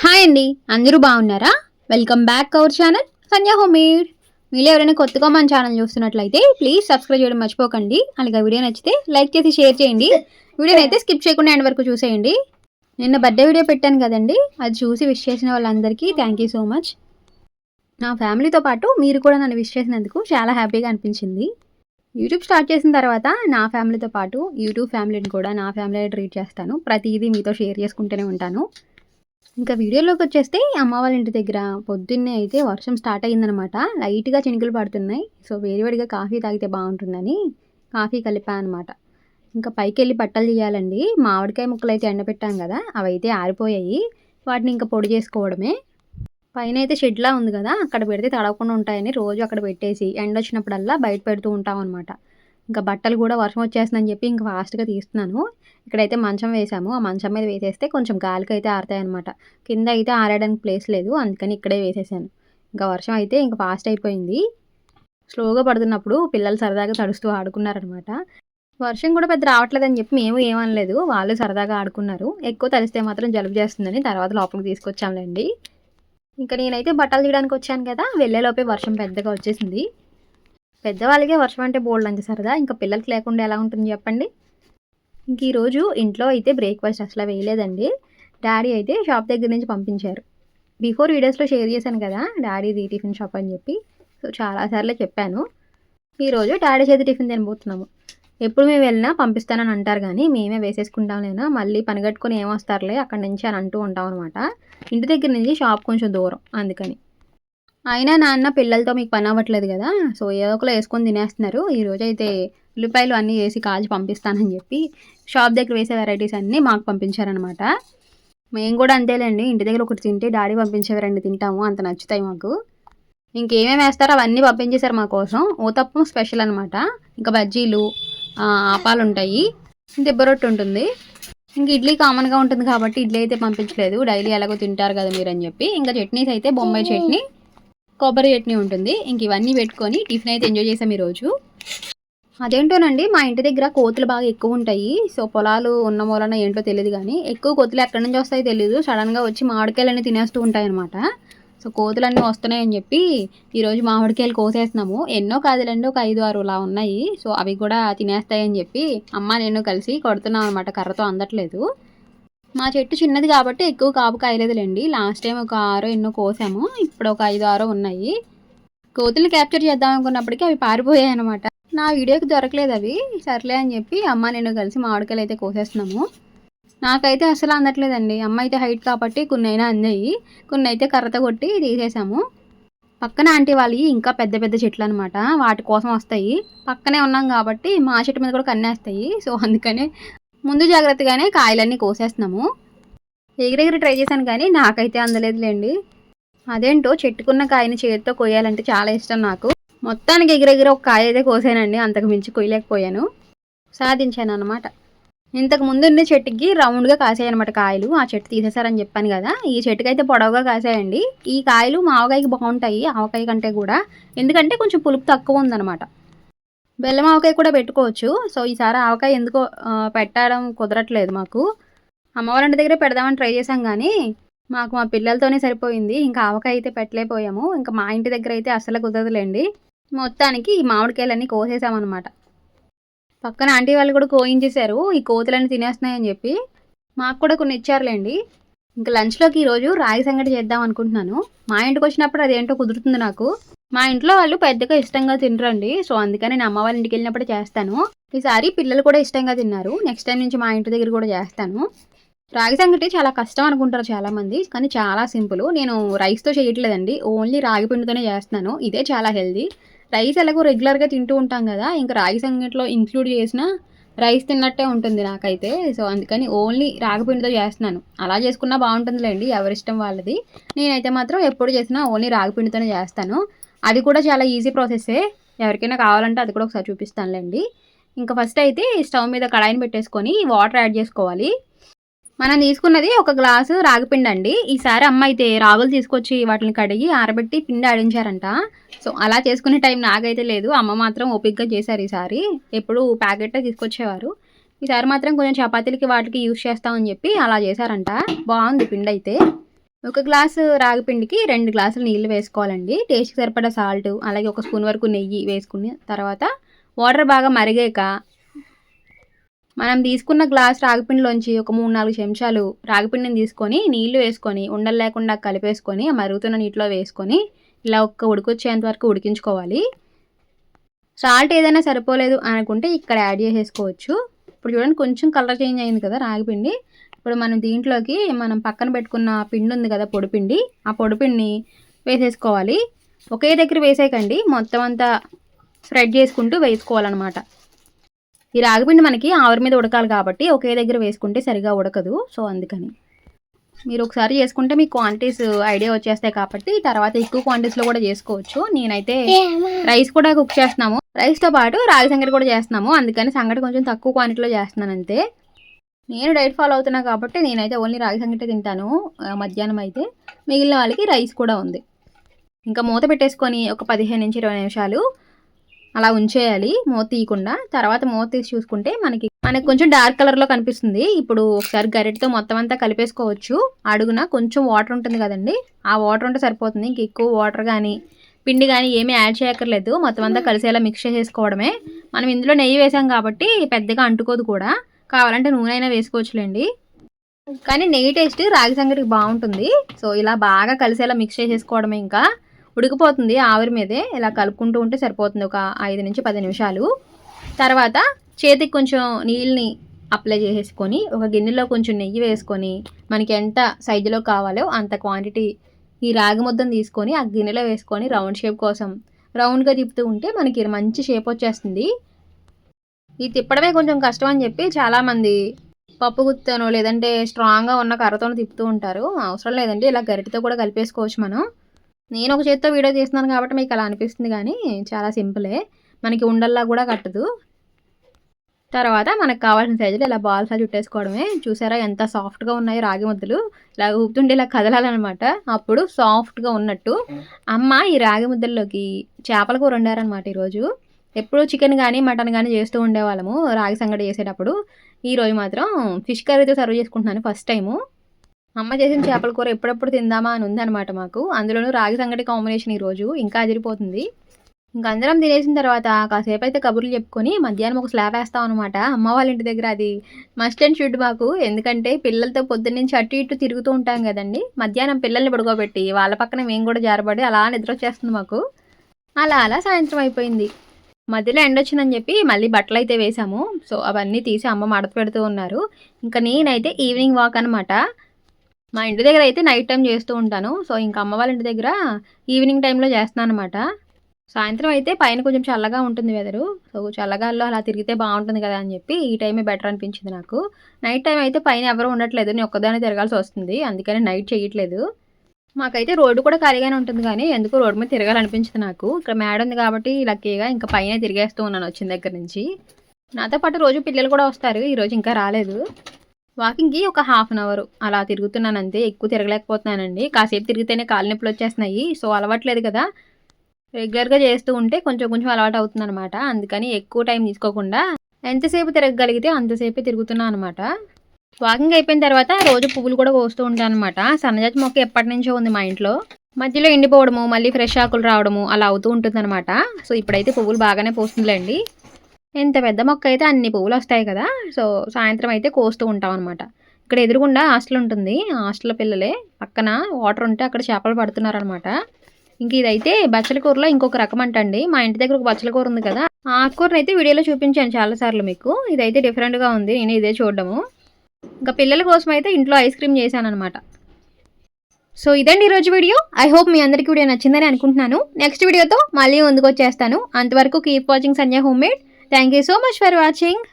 Hi అండి. అందరూ బాగున్నారా? Welcome back our channel Sandhya homemade మీరు ఎవరైనా కొత్తగా మన ఛానల్ చూస్తున్నట్లయితే ప్లీజ్ సబ్స్క్రైబ్ చేయడం మర్చిపోకండి. అలాగే వీడియో నచ్చితే లైక్ చేసి షేర్ చేయండి. వీడియోని అయితే స్కిప్ చేయకుండా ఎండ్ వరకు చూసేయండి. నిన్న బర్త్డే వీడియో పెట్టాను కదండి. అది చూసి విష్ చేసిన వాళ్ళందరికీ థ్యాంక్ యూ సో మచ్ నా ఫ్యామిలీతో పాటు మీరు కూడా నన్ను విష్ చేసినందుకు చాలా హ్యాపీగా అనిపించింది. యూట్యూబ్ స్టార్ట్ చేసిన తర్వాత నా ఫ్యామిలీతో పాటు యూట్యూబ్ ఫ్యామిలీని కూడా నా ఫ్యామిలీ ట్రీట్ చేస్తాను. ప్రతిదీ మీతో షేర్ చేసుకుంటూనే ఉంటాను. ఇంకా వీడియోలోకి వచ్చేస్తే అమ్మ వాళ్ళ ఇంటి దగ్గర పొద్దున్నే అయితే వర్షం స్టార్ట్ అయ్యిందనమాట. లైట్గా చినుకులు పడుతున్నాయి. సో వేడివేడిగా కాఫీ తాగితే బాగుంటుందని కాఫీ కలిపా అనమాట. ఇంకా పైకి వెళ్ళి బట్టలు తీయాలండి. మామిడికాయ ముక్కలు అయితే ఎండబెట్టాం కదా అవి అయితే ఆరిపోయాయి. వాటిని ఇంకా పొడి చేసుకోవడమే. పైన అయితే షెడ్లా ఉంది కదా అక్కడ పెడితే తడవకుండా ఉంటాయని రోజు అక్కడ పెట్టేసి ఎండ వచ్చినప్పుడల్లా బయట పెడుతూ ఉంటాం అనమాట. ఇంకా బట్టలు కూడా వర్షం వచ్చేస్తుందని చెప్పి ఇంకా ఫాస్ట్గా తీస్తున్నాను. ఇక్కడైతే మంచం వేసాము. ఆ మంచం మీద వేసేస్తే కొంచెం గాలికి అయితే ఆరుతాయి అనమాట కింద అయితే ఆరడానికి ప్లేస్ లేదు. అందుకని ఇక్కడే వేసేసాను. ఇంకా వర్షం అయితే ఇంకా ఫాస్ట్ అయిపోయింది. స్లోగా పడుతున్నప్పుడు పిల్లలు సరదాగా తడుస్తూ ఆడుకున్నారనమాట వర్షం కూడా పెద్ద రావట్లేదని చెప్పి మేము ఏమనలేదు. వాళ్ళు సరదాగా ఆడుకున్నారు. ఎక్కువ తడిస్తే మాత్రం జలుబు చేస్తుందని తర్వాత లోపలికి తీసుకొచ్చాంలేండి. ఇంకా నేనైతే బట్టలు తీయడానికి వచ్చాను కదా. వెళ్ళేలోపే వర్షం పెద్దగా వచ్చేసింది. పెద్దవాళ్ళకే వర్షం అంటే బోల్డ్ అంతే సరదా. ఇంకా పిల్లలకి లేకుండా ఎలా ఉంటుంది చెప్పండి? ఇంక ఈరోజు ఇంట్లో అయితే బ్రేక్ఫాస్ట్ అసలు వేయలేదండి. డాడీ అయితే షాప్ దగ్గర నుంచి పంపించారు. బిఫోర్ వీడియోస్లో షేర్ చేశాను కదా డాడీది టిఫిన్ షాప్ అని చెప్పి. సో చాలాసార్లు చెప్పాను. ఈరోజు డాడీ చేతి టిఫిన్ తినబోతున్నాము. ఎప్పుడు మేము వెళ్ళినా పంపిస్తానని అంటారు కానీ మేమే వేసేసుకుంటాం లేనా మళ్ళీ పని కట్టుకొని ఏమొస్తారులే అక్కడి నుంచి అని అంటూ ఉంటాం అనమాట ఇంటి దగ్గర నుంచి షాప్ కొంచెం దూరం అందుకని. అయినా నాన్న పిల్లలతో మీకు పని అవ్వట్లేదు కదా సో ఏదో ఒకలో వేసుకొని తినేస్తున్నారు. ఈరోజు అయితే ఉల్లిపాయలు అన్నీ వేసి కాల్చి పంపిస్తానని చెప్పి షాప్ దగ్గర వేసే వెరైటీస్ అన్నీ మాకు పంపించారనమాట మేము కూడా అంతేలేండి ఇంటి దగ్గర ఒకటి తింటే డాడీ పంపించేవి రెండు తింటాము అంత నచ్చుతాయి మాకు. ఇంకేమేమి వేస్తారో అవన్నీ పంపించేశారు మా కోసం. ఊతప్పం స్పెషల్ అనమాట ఇంకా బజ్జీలు ఆపాలు ఉంటాయి దెబ్బరొట్టు ఉంటుంది. ఇంక ఇడ్లీ కామన్గా ఉంటుంది కాబట్టి ఇడ్లీ అయితే పంపించలేదు. డైలీ ఎలాగో తింటారు కదా మీరు అని చెప్పి. ఇంకా చట్నీస్ అయితే బొంబాయి చట్నీ. కొబ్బరి చట్నీ ఉంటుంది. ఇంక ఇవన్నీ పెట్టుకొని టిఫిన్ అయితే ఎంజాయ్ చేసాం ఈరోజు. అదేంటోనండి మా ఇంటి దగ్గర కోతులు బాగా ఎక్కువ ఉంటాయి. సో పొలాలు ఉన్న మూలన ఏంటో తెలియదు కానీ ఎక్కువ కోతులు ఎక్కడి నుంచి వస్తాయో తెలియదు సడన్గా వచ్చి మామిడికాయలన్నీ తినేస్తూ ఉంటాయి అనమాట సో కోతులన్నీ వస్తున్నాయని చెప్పి ఈరోజు మామిడికాయలు కోసేస్తున్నాము. ఎన్నో కాదులండి ఒక ఐదు ఆరు అలా ఉన్నాయి. సో అవి కూడా తినేస్తాయని చెప్పి అమ్మ నేను కలిసి కొడుతున్నాం అనమాట కర్రతో అందట్లేదు. మా చెట్టు చిన్నది కాబట్టి ఎక్కువ కాపు కాయలేదులేండి లాస్ట్ టైం ఒక ఆరో ఎన్నో కోసాము. ఇప్పుడు ఒక ఐదు ఆరో ఉన్నాయి. కోతులు క్యాప్చర్ చేద్దాం అనుకున్నప్పటికీ అవి పారిపోయాయి అనమాట నా వీడియోకి దొరకలేదు అవి. సర్లే అని చెప్పి అమ్మ నేను కలిసి మామిడికాయలు అయితే కోసేస్తున్నాము. నాకైతే అసలు అందట్లేదండి. అమ్మ అయితే హైట్ కాబట్టి కొన్ని అయినా అందాయి కొన్ని అయితే కర్రతో కొట్టి తీసేసాము. పక్కన ఆంటీ వాళ్ళవి ఇంకా పెద్ద పెద్ద చెట్లు అనమాట వాటి కోసం వస్తాయి. పక్కనే ఉన్నాం కాబట్టి మా చెట్టు మీద కూడా కన్నేస్తాయి. సో అందుకనే ముందు జాగ్రత్తగానే కాయలన్నీ కోసేస్తున్నాము. ఎగిరెగిరి ట్రై చేశాను కానీ నాకైతే అందలేదులేండి. అదేంటో చెట్టుకున్న కాయని చేతితో కొయ్యాలంటే చాలా ఇష్టం నాకు. మొత్తానికి ఎగిరెగిరి ఒక కాయ అయితే కోసానండి అంతకు మించి కొయ్యలేకపోయాను. సాధించాను అనమాట ఇంతకు ముందున్న చెట్టుకి రౌండ్గా కాసాయి అనమాట కాయలు. ఆ చెట్టు తీసేశారని చెప్పాను కదా ఈ చెట్టుకి అయితే పొడవుగా కాసాయండి. ఈ కాయలు మావకాయకి బాగుంటాయి ఆవకాయ కంటే కూడా. ఎందుకంటే కొంచెం పులుపు తక్కువ ఉందన్నమాట. బెల్లం ఆవకాయ కూడా పెట్టుకోవచ్చు. సో ఈసారి ఆవకాయ ఎందుకో పెట్టడం కుదరట్లేదు మాకు. అమ్మవారింటి దగ్గర పెడదామని ట్రై చేసాం కానీ మాకు మా పిల్లలతోనే సరిపోయింది. ఇంకా ఆవకాయ అయితే పెట్టలేకపోయాము. ఇంకా మా ఇంటి దగ్గర అయితే అసలు కుదరదులేండి. మొత్తానికి ఈ మామిడికాయలన్నీ కోసేసామన్నమాట. పక్కన ఆంటీ వాళ్ళు కూడా కోయించేశారు. ఈ కోతులన్నీ తినేస్తున్నాయని చెప్పి. మాకు కూడా కొన్ని ఇచ్చారులేండి. ఇంకా లంచ్లోకి ఈరోజు రాగి సంగటి చేద్దాం అనుకుంటున్నాను. మా ఇంటికి వచ్చినప్పుడు అదేంటో కుదురుతుంది నాకు. మా ఇంట్లో వాళ్ళు పెద్దగా ఇష్టంగా తినరండి. సో అందుకని నేను అమ్మ వాళ్ళ ఇంటికి వెళ్ళినప్పుడు చేస్తాను. ఈసారి పిల్లలు కూడా ఇష్టంగా తిన్నారు. నెక్స్ట్ టైం నుంచి మా ఇంటి దగ్గర కూడా చేస్తాను. రాగి సంగటి చాలా కష్టం అనుకుంటారు చాలామంది కానీ చాలా సింపుల్. నేను రైస్తో చేయట్లేదండి. ఓన్లీ రాగి పిండితోనే చేస్తున్నాను. ఇదే చాలా హెల్దీ. రైస్ ఎలాగో రెగ్యులర్గా తింటూ ఉంటాం కదా ఇంకా రాగి సంగటిలో ఇంక్లూడ్ చేసిన రైస్ తిన్నట్టే ఉంటుంది నాకైతే. సో అందుకని ఓన్లీ రాగి పిండితో చేస్తున్నాను. అలా చేసుకున్నా బాగుంటుందిలేండి ఎవరిష్టం వాళ్ళది. నేనైతే మాత్రం ఎప్పుడు చేసినా ఓన్లీ రాగి పిండితోనే చేస్తాను. అది కూడా చాలా ఈజీ ప్రాసెస్సే ఎవరికైనా కావాలంటే అది కూడా ఒకసారి చూపిస్తానులేండి. ఇంకా ఫస్ట్ అయితే స్టవ్ మీద కడాయిని పెట్టేసుకొని వాటర్ యాడ్ చేసుకోవాలి. మనం తీసుకున్నది ఒక గ్లాసు రాగిపిండి అండి. ఈసారి అమ్మ అయితే రాగులు తీసుకొచ్చి వాటిని కడిగి ఆరబెట్టి పిండి ఆడించారంట. సో అలా చేసుకునే టైం నాకైతే లేదు. అమ్మ మాత్రం ఓపిక్గా చేశారు ఈసారి. ఎప్పుడు ప్యాకెట్ తీసుకొచ్చేవారు. ఈసారి మాత్రం కొంచెం చపాతీలకి వాటికి యూస్ చేస్తామని చెప్పి అలా చేశారంట. బాగుంది పిండి అయితే. ఒక గ్లాసు రాగిపిండికి రెండు గ్లాసులు నీళ్ళు వేసుకోవాలండి. టేస్ట్కి సరిపడా సాల్ట్ అలాగే ఒక స్పూన్ వరకు నెయ్యి వేసుకుని తర్వాత వాటర్ బాగా మరిగాక మనం తీసుకున్న గ్లాస్ రాగిపిండిలోంచి ఒక మూడు నాలుగు చెంచాలు రాగిపిండిని తీసుకొని నీళ్ళు వేసుకొని ఉండలు లేకుండా కలిపేసుకొని మరుగుతున్న నీటిలో వేసుకొని ఇలా ఒక్క ఉడికొచ్చేంత వరకు ఉడికించుకోవాలి. సాల్ట్ ఏదైనా సరిపోలేదు అనుకుంటే ఇక్కడ యాడ్ చేసేసుకోవచ్చు. ఇప్పుడు చూడండి కొంచెం కలర్ చేంజ్ అయింది కదా రాగిపిండి ఇప్పుడు మనం దీంట్లోకి మనం పక్కన పెట్టుకున్న పిండి ఉంది కదా పొడిపిండి ఆ పొడిపిండిని వేసేసుకోవాలి. ఒకే దగ్గర వేసేయకండి. మొత్తం అంతా స్ప్రెడ్ చేసుకుంటూ వేసుకోవాలన్నమాట. ఈ రాగిపిండి మనకి ఆవిరి మీద ఉడకాలి కాబట్టి ఒకే దగ్గర వేసుకుంటే సరిగా ఉడకదు. సో అందుకని. మీరు ఒకసారి చేసుకుంటే మీ క్వాంటిటీస్ ఐడియా వచ్చేస్తాయి కాబట్టి తర్వాత ఎక్కువ క్వాంటిటీస్లో కూడా చేసుకోవచ్చు. నేనైతే రైస్ కూడా కుక్ చేస్తున్నాము. రైస్తో పాటు రాగి సంగటి కూడా చేస్తున్నాము. అందుకని సంగటి కొంచెం తక్కువ క్వాంటిటీలో చేస్తున్నాను అంతే. నేను డైట్ ఫాలో అవుతున్నా కాబట్టి నేనైతే ఓన్లీ రాగి సంగటి తింటాను మధ్యాహ్నం అయితే. మిగిలిన వాళ్ళకి రైస్ కూడా ఉంది. ఇంకా మూత పెట్టేసుకొని ఒక పదిహేను నుంచి ఇరవై నిమిషాలు అలా ఉంచేయాలి మూత తీయకుండా. తర్వాత మూత తీసి చూసుకుంటే మనకి మనకి కొంచెం డార్క్ కలర్లో కనిపిస్తుంది. ఇప్పుడు ఒకసారి గరిటతో మొత్తం అంతా కలిపేసుకోవచ్చు. అడుగున కొంచెం వాటర్ ఉంటుంది కదండి ఆ వాటర్ ఉంటే సరిపోతుంది. ఇంక ఎక్కువ వాటర్ కానీ పిండి కానీ ఏమీ యాడ్ చేయక్కర్లేదు. మొత్తం అంతా కలిసేలా మిక్స్ చేసుకోవడమే మనం ఇందులో నెయ్యి వేసాం కాబట్టి పెద్దగా అంటుకోదు కూడా. కావాలంటే నూనె అయినా వేసుకోవచ్చులేండి. కానీ నెయ్యి టేస్ట్ రాగి సంగటికి బాగుంటుంది. సో ఇలా బాగా కలిసేలా మిక్స్ చేసేసుకోవడమే ఇంకా. ఉడికిపోతుంది ఆవిరి మీదే. ఇలా కలుపుకుంటూ ఉంటే సరిపోతుంది ఒక ఐదు నుంచి పది నిమిషాలు. తర్వాత చేతికి కొంచెం నీళ్ళని అప్లై చేసేసుకొని ఒక గిన్నెలో కొంచెం నెయ్యి వేసుకొని మనకి ఎంత సైజులో కావాలో అంత క్వాంటిటీ ఈ రాగి ముద్దను తీసుకొని ఆ గిన్నెలో వేసుకొని రౌండ్ షేప్ కోసం. రౌండ్గా తిప్పుతూ ఉంటే మనకి మంచి షేప్ వచ్చేస్తుంది. ఇది తిప్పడమే కొంచెం కష్టం అని చెప్పి చాలామంది పప్పు గుత్తను లేదంటే స్ట్రాంగ్గా ఉన్న కర్రతో తిప్పుతూ ఉంటారు. అవసరం లేదండి ఇలా గరిటతో కూడా కలిపేసుకోవచ్చు మనం. నేను ఒక చేత్తో వీడియో తీస్తున్నాను కాబట్టి మీకు అలా అనిపిస్తుంది కానీ చాలా సింపులే. మనకి ఉండల్లా కూడా కట్టదు. తర్వాత మనకు కావాల్సిన సైజులు ఇలా బాల్స్ చుట్టేసుకోవడమే. చూసారా ఎంత సాఫ్ట్గా ఉన్నాయో రాగి ముద్దలు. ఇలా ఊపుతుంటే ఇలా కదలాలన్నమాట. అప్పుడు సాఫ్ట్గా ఉన్నట్టు. అమ్మ ఈ రాగి ముద్దల్లోకి చేపల కూర వండారనమాట ఈరోజు. ఎప్పుడూ చికెన్ కానీ మటన్ కానీ చేస్తూ ఉండేవాళ్ళము రాగి సంగటి చేసేటప్పుడు. ఈరోజు మాత్రం ఫిష్ కర్రీతో సర్వ్ చేసుకుంటున్నాను ఫస్ట్ టైము. అమ్మ చేసిన చేపల కూర ఎప్పుడెప్పుడు తిందామా అని ఉందన్నమాట మాకు. అందులోనూ రాగి సంగటి కాంబినేషన్ ఈరోజు ఇంకా అదిరిపోతుంది. ఇంకా అందరం తినేసిన తర్వాత కాసేపు అయితే కబుర్లు చెప్పుకొని మధ్యాహ్నం ఒక స్లాబ్ వేస్తాం అనమాట అమ్మ వాళ్ళ ఇంటి దగ్గర అది మస్ట్ అండ్ షుడ్ మాకు. ఎందుకంటే పిల్లలతో పొద్దున్నుంచి అటు ఇటు తిరుగుతూ ఉంటాం కదండి. మధ్యాహ్నం పిల్లల్ని పడుకోబెట్టి వాళ్ళ పక్కన మేము కూడా జారబడి అలా నిద్ర వచ్చేస్తుంది మాకు. అలా అలా సాయంత్రం అయిపోయింది. మధ్యలో ఎండ వచ్చిందని చెప్పి మళ్ళీ బట్టలు అయితే వేసాము సో అవన్నీ తీసి అమ్మ మడత పెడుతూ ఉన్నారు. ఇంకా నేనైతే ఈవినింగ్ వాక్ అనమాట మా ఇంటి దగ్గర అయితే నైట్ టైం చేస్తూ ఉంటాను. సో ఇంకా అమ్మ వాళ్ళ ఇంటి దగ్గర ఈవినింగ్ టైంలో చేస్తున్నాను అనమాట సాయంత్రం అయితే పైన కొంచెం చల్లగా ఉంటుంది వెదరు సో చల్లగాల్లో అలా తిరిగితే బాగుంటుంది కదా అని చెప్పి ఈ టైమే బెటర్ అనిపించింది నాకు. నైట్ టైం అయితే పైన ఎవరు ఉండట్లేదు. నేను ఒక్కదాన్ని తిరగాల్సి వస్తుంది. అందుకని నైట్ చేయట్లేదు. మాకైతే రోడ్డు కూడా ఖాళీగానే ఉంటుంది కానీ ఎందుకు రోడ్డు మీద తిరగాలనిపించింది నాకు. ఇక్కడ మేడ ఉంది కాబట్టి లక్కీగా ఇంకా పైన తిరిగేస్తూ ఉన్నాను వచ్చిన దగ్గర నుంచి. నాతో పాటు రోజు పిల్లలు కూడా వస్తారు. ఈరోజు ఇంకా రాలేదు. వాకింగ్కి ఒక హాఫ్ అన్ అవర్ అలా తిరుగుతున్నాను అంతే. ఎక్కువ తిరగలేకపోతున్నానండి. కాసేపు తిరిగితేనే కాలు నొప్పులు వచ్చేస్తున్నాయి. సో అలవాట్లేదు కదా. రెగ్యులర్గా చేస్తూ ఉంటే కొంచెం కొంచెం అలవాటు అవుతుంది అనమాట అందుకని ఎక్కువ టైం తీసుకోకుండా ఎంతసేపు తిరగగలిగితే అంతసేపే తిరుగుతున్నాను అనమాట వాకింగ్ అయిపోయిన తర్వాత రోజు పువ్వులు కూడా కోస్తూ ఉంటాను అనమాట సన్నజాతి మొక్క ఎప్పటి నుంచో ఉంది మా ఇంట్లో. మధ్యలో ఎండిపోవడము మళ్ళీ ఫ్రెష్ ఆకులు రావడము అలా అవుతూ ఉంటుంది అనమాట సో ఇప్పుడైతే పువ్వులు బాగానే పోస్తుందిలేండి. ఎంత పెద్ద మొక్క అయితే అన్ని పువ్వులు వస్తాయి కదా. సో సాయంత్రం అయితే కోస్తూ ఉంటాం అనమాట ఇక్కడ ఎదురుగుండా హాస్టల్ ఉంటుంది. హాస్టల్ పిల్లలే. పక్కన వాటర్ ఉంటే అక్కడ చేపలు పడుతున్నారనమాట ఇంక ఇదైతే బచ్చల కూరలో ఇంకొక రకం అంటండి. మా ఇంటి దగ్గర ఒక బచ్చల కూర ఉంది కదా. ఆ ఆకుకూరని అయితే వీడియోలో చూపించాను చాలాసార్లు మీకు. ఇదైతే డిఫరెంట్గా ఉంది. నేను ఇదే చూడడము. ఇంకా పిల్లల కోసం అయితే ఇంట్లో ఐస్ క్రీమ్ చేశాను అనమాట సో ఇదండి ఈరోజు వీడియో ఐ హోప్ మీ అందరికీ వీడియో నచ్చిందని అనుకుంటున్నాను. నెక్స్ట్ వీడియోతో మళ్ళీ ముందుకు వచ్చేస్తాను. అంతవరకు keep watching Sanjay homemade thank you so much for watching